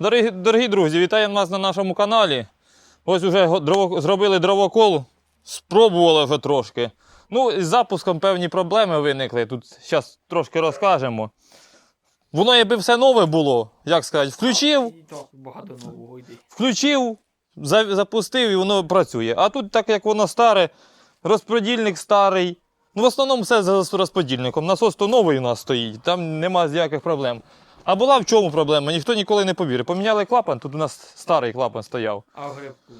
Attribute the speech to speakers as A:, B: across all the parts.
A: Дорогі, дорогі друзі, вітаємо вас на нашому каналі. Ось вже дрово, зробили дровокол, спробували вже трошки. Ну, із запуском певні проблеми виникли. Тут зараз трошки розкажемо. Воно якби все нове було, як сказати, включив, включив, запустив і воно працює. А тут, так як воно старе, розподільник старий. Ну, в основному все з розподільником. Насос то новий у нас стоїть, там нема ніяких проблем. А була в чому проблема? Ніхто ніколи не повірить. Поміняли клапан, тут у нас старий клапан стояв.
B: А в грибку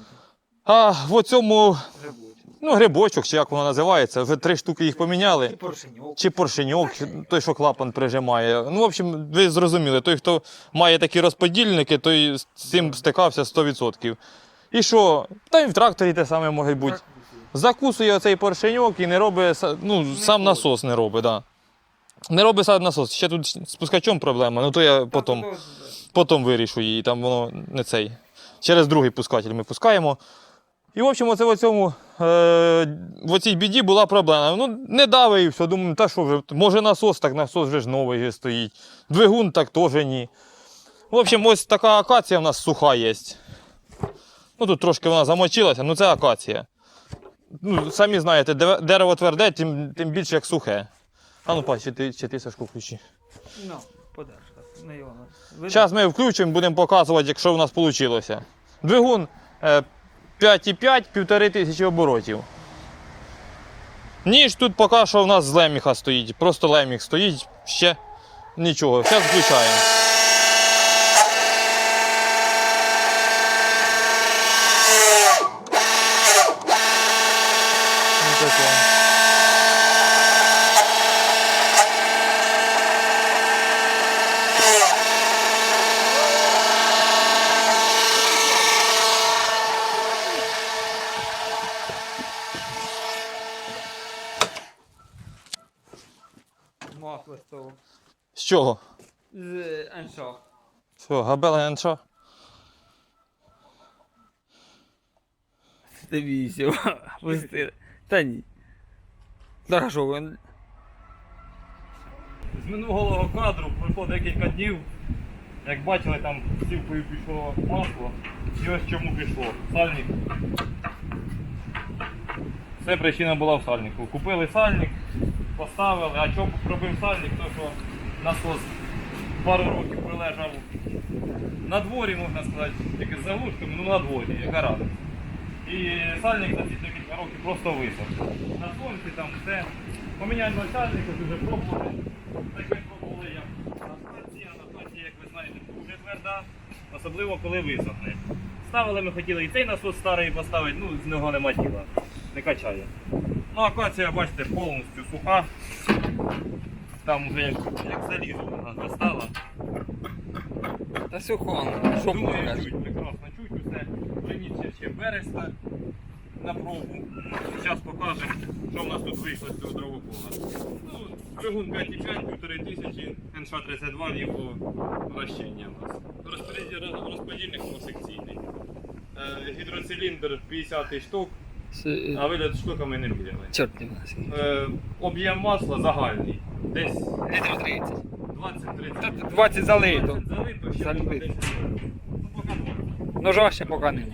A: А в цьому,
B: грибочок.
A: ну, грибочок, чи як воно називається, вже три штуки їх поміняли.
B: І поршеньок.
A: Чи поршеньок, той, що клапан прижимає. Ну, в общем, ви зрозуміли, той, хто має такі розподільники, той з цим стикався 100%. І що? Та й в тракторі те саме може бути. Закусує оцей поршеньок і не робить, ну, сам насос не робить, да. Не робить насос. Ще тут з пускачом проблема, ну то я потім, потім вирішу її, там воно не цей. Через другий пускатель ми пускаємо. І, в общем, оце в цьому, е, в оцій біді була проблема. Ну, не дави і все. Думаю, та що вже, може насос, так насос вже ж новий стоїть. Двигун так теж ні. В общем, ось така акація в нас суха є. Ну, тут трошки вона замочилася, ну це акація. Ну, самі знаєте, дерево тверде, тим, тим більше як сухе. А ну, пач, чи ти, чи ти Сашко включи.
B: Ну, так. Не його.
A: Зараз ми включимо, будемо показувати, якщо в нас вийшло. Двигун е, 5,5, півтори тисячі оборотів. Ніж тут поки що в нас з леміха стоїть. Просто леміх стоїть, ще нічого. Зараз включаємо. Ну, таке.
B: Масло з того.
A: З чого?
B: З Еншо.
A: Що, габела НШ?
B: Дивіться, пусти. Та ні. Що, він-
A: З минулого кадру пройшло декілька днів. Як бачили, там сівкою пішло масло. І ось чому пішло. Сальник. Це причина була в сальнику. Купили сальник, поставили, а чому пробив сальник, то що насос пару років прилежав на дворі, можна сказати, тільки з заглушками, ну на дворі, яка рада. І сальник за ці декілька років просто висох. На сонці там все. Поміняємо сальник, ось вже пробували. Так ми пробували як на стації, а на стації, як ви знаєте, дуже тверда, особливо коли висохне. Ставили ми хотіли і цей насос старий поставити, ну з нього нема тіла, не качає. Ну, акація, бачите, повністю суха. Там вже як, як залізо вона вже стала.
B: Та сухо, що
A: Думаю,
B: покажеш?
A: чуть, прекрасно чуть усе. Приніс ще береста на пробу. Зараз покажемо, що в нас тут вийшло з цього дровокола. Ну, двигун 5,5, півтори тисячі, НШ-32 ліво вращення у нас. Розподіль- Розподільник двосекційний. Е, Гідроциліндр 50 штук, а вигляд штуками не міряли.
B: Чорт не.
A: Е, Об'єм масла загальний. Десь
B: Літрів 30.
A: 20-30.
B: 20 залито.
A: 20 залито, ще
B: Залито.
A: 10. Ну, поки 20.
B: Ножа ще поки нема.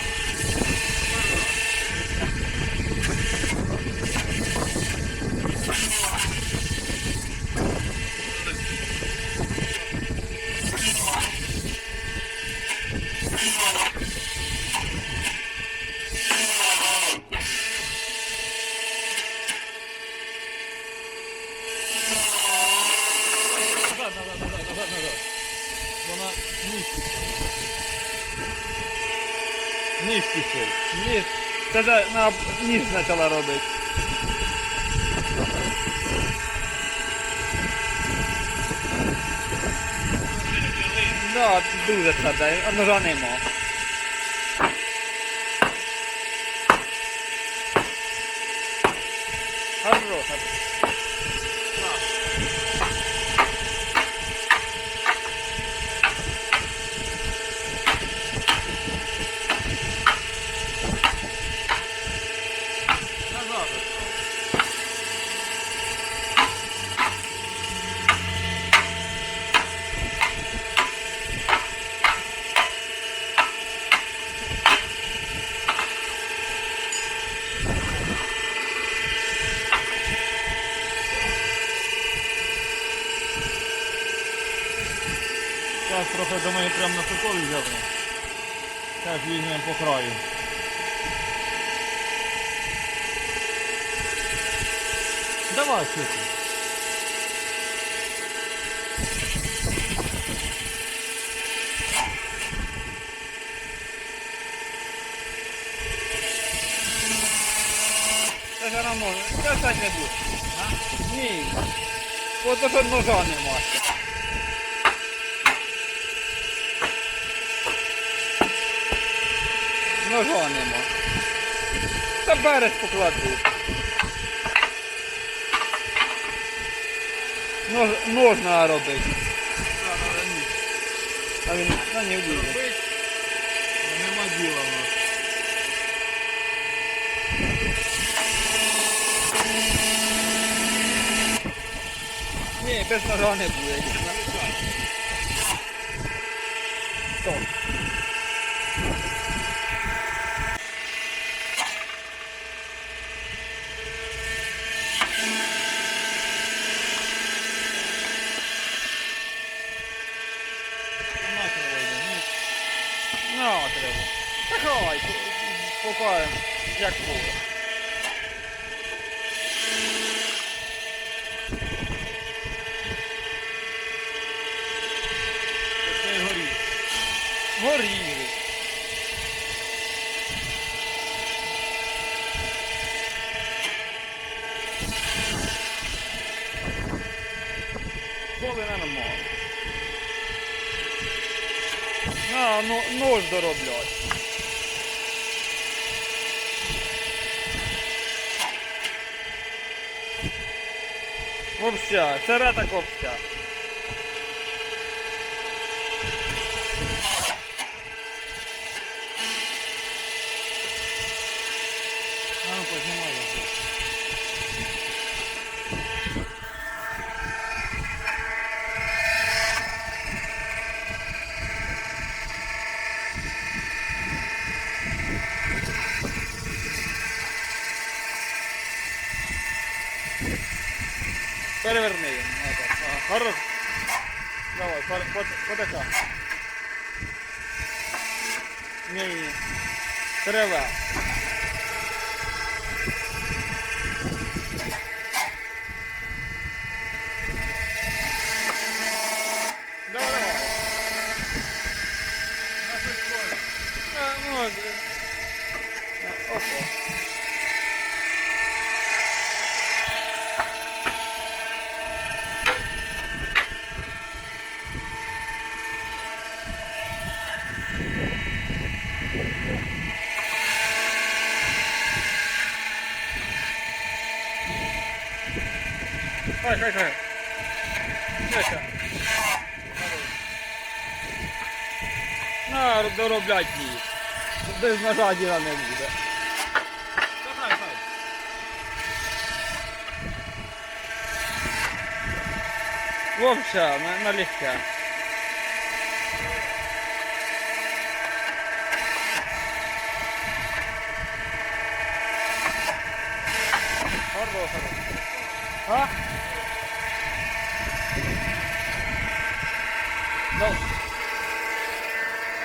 A: Ніж пішов. Ніж.
B: Це вже на ніж почала робити. Да, дуже тверда, а ножа нема.
A: Зараз трохи до мене прямо на соколі взяли. Зараз візьмемо по краю. Давай, ти?
B: Це ж не буде. Ні. То що ножа нема. Ножа нема. Та берег покладу. Нож, нож треба робити. А він ну, не
A: ну, нема діла в нас.
B: Ні, без ножа не буде. Стоп.
A: Нема чого вийде. Ну,
B: На, треба. Та хай, поки як буде.
A: це й горіть.
B: Горіли. Коли не нема. На, ну, нож дороблять. Копся, серета копся.
A: А ну познімай його.
B: Переверни їм. Ага. Хорош. Давай, подака. Ні, ні. Треба. Давай, Опа. Без ножа діла не буде.
A: Та хай, хай.
B: Вовча, на, налегке. Хорошо, хорошо. А? Ну,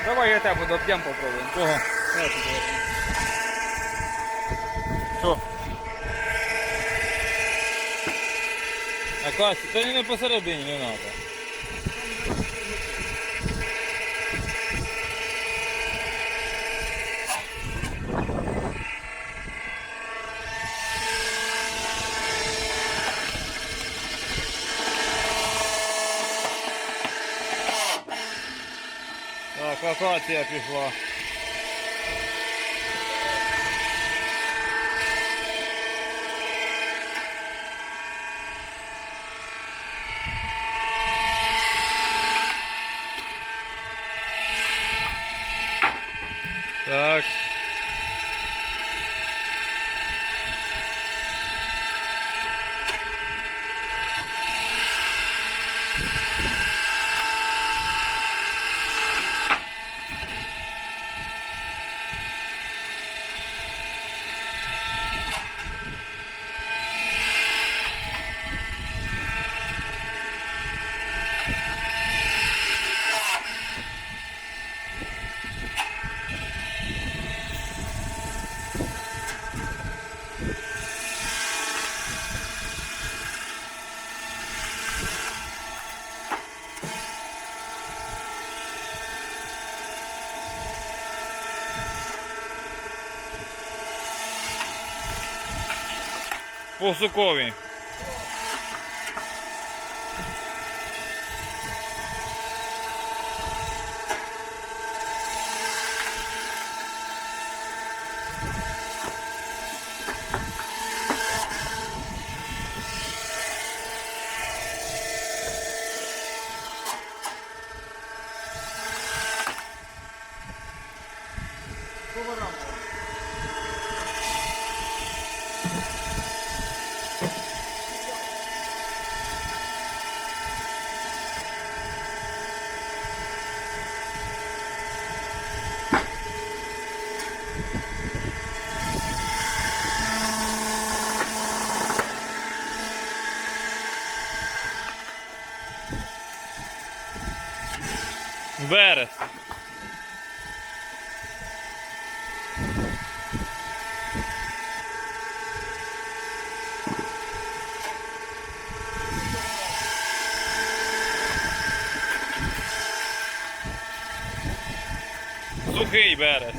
B: давай я тебе буду об'єм попробуем.
A: Кого? Що? А Кась, та не посередині не треба. Так, акація пішла. Так. По сукові. Берез. Сухий берез.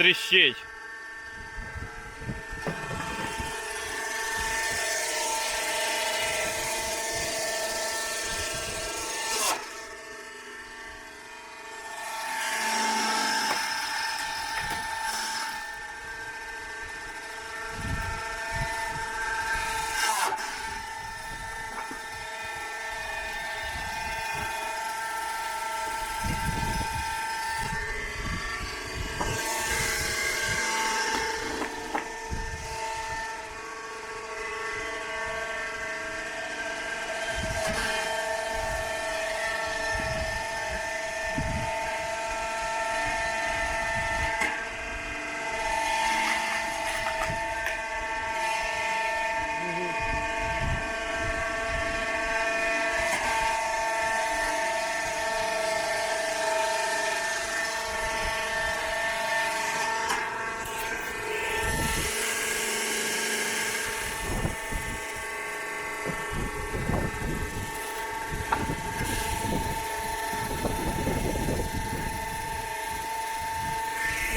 A: Аж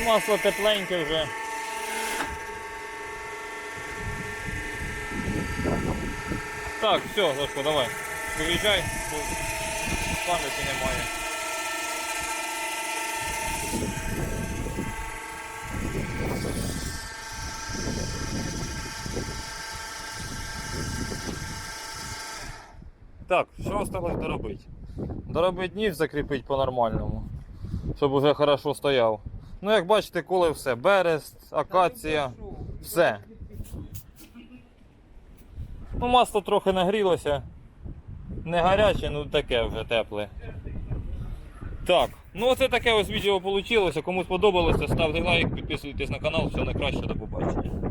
A: Масло тепленьке вже. Так, все, Сашко, давай. Виїжджай, бо пам'яті немає. Так, що осталось доробити? Доробити ніж закріпити по-нормальному, щоб уже хорошо стояв. Ну, як бачите, коли все. Берест, акація, все. Ну, масло трохи нагрілося. Не гаряче, ну таке вже тепле. Так, ну оце таке ось відео вийшло. Кому сподобалося, ставте лайк, підписуйтесь на канал, все найкраще, до побачення.